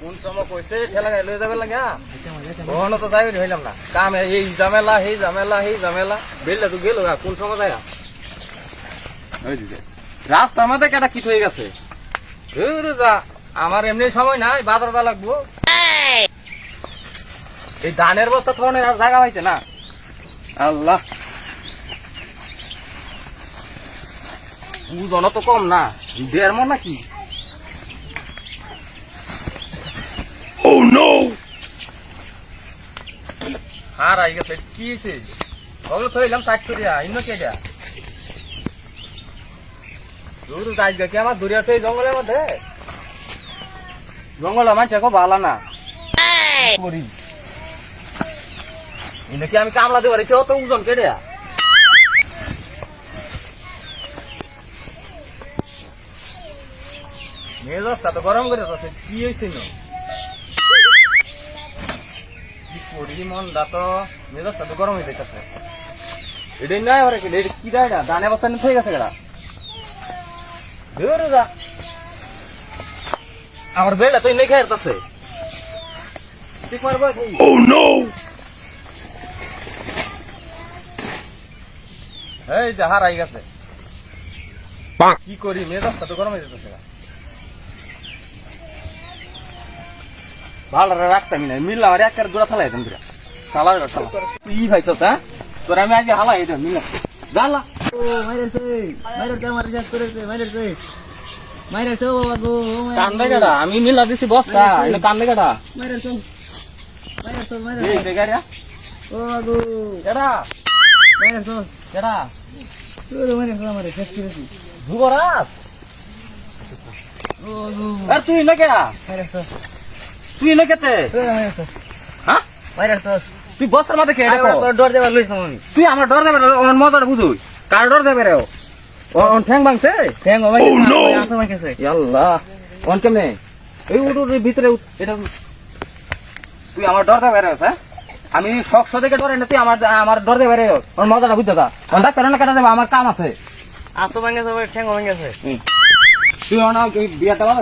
কোন সময় কইছে ঠেলা গাড়ি লয়ে যাবে লাগা ওখানে তো যাই হইলাম না। কাম এই ঝামেলা এই ঝামেলা এই ঝামেলা বেললে তো গেল গা কোন সময় যায় কেটা কিট হয়ে গেছে? যা আমার এমনি সময় নাই বাজার দা লাগবো। এই ধানের বস্তা থনের আর জায়গা হয়েছে না? আল্লাহ। ওজন তো কম না দেড় মন নাকি হার আই গেছে কি হয়েছে ওগুলো থইলাম করিয়া কে দেয়া? দূর যাই গে কি আমার দূরে আছে এই জঙ্গলের মধ্যে? জঙ্গল এখন ভালো না। করি? কি আমি কামলা দেবার এসে অত ওজন কে দেয়া? মেজাজটা তো গরম করে আছে কি হয়েছে না? তো মেজাজটা তো গরম হয়ে যাইতেছে। এটাই নাই হরে এটা কি দেয় না? দানে গেছে ধরে যা। আমার বেলা তুই নেই ঠিক মারবো ও নো এই যে হারাই গেছে। কি করি? মেজাজটা তো গরম হয়ে যেতেছে ভালো রাখতামই না মিললা আর একের জোড়া থালাই একদম দিরা চালা চালা তুই ই ভাইছ হ্যাঁ? তোর আমি আজকে হালাই এটা মিললা। জানলা কান্দে গাড়া আমি মিললা দিছি বস্তা এটা কান্দে গাড়া এই যে গাড়িয়া এডা। এডা। যুবরাজ। আর তুই না কে তুই না কেতে হ্যাঁ তুই বস্তার মধ্যে কে এটা ডর দেবার লইছাম আমি তুই আমার ডর দেবে ওর মজাটা বুঝুই। কার ডর দেবে রে ও? ওর ঠ্যাং ভাঙছে? ঠ্যাং আমার আসো আমার আল্লাহ ওন কেমনে? এই ভিতরে এটা তুই আমার ডর দেবে রে হ্যাঁ? আমি শখ সদেকে ডরে না তুই আমার আমার ডর দেবে রে ওর মজাটা বুঝতে যা ওর ডাক্তার না কেটে যাবে আমার কাম আছে। আসো ভাঙে যাবে ঠ্যাং ভাঙে গেছে তুই ওনা বিয়াটা ভালো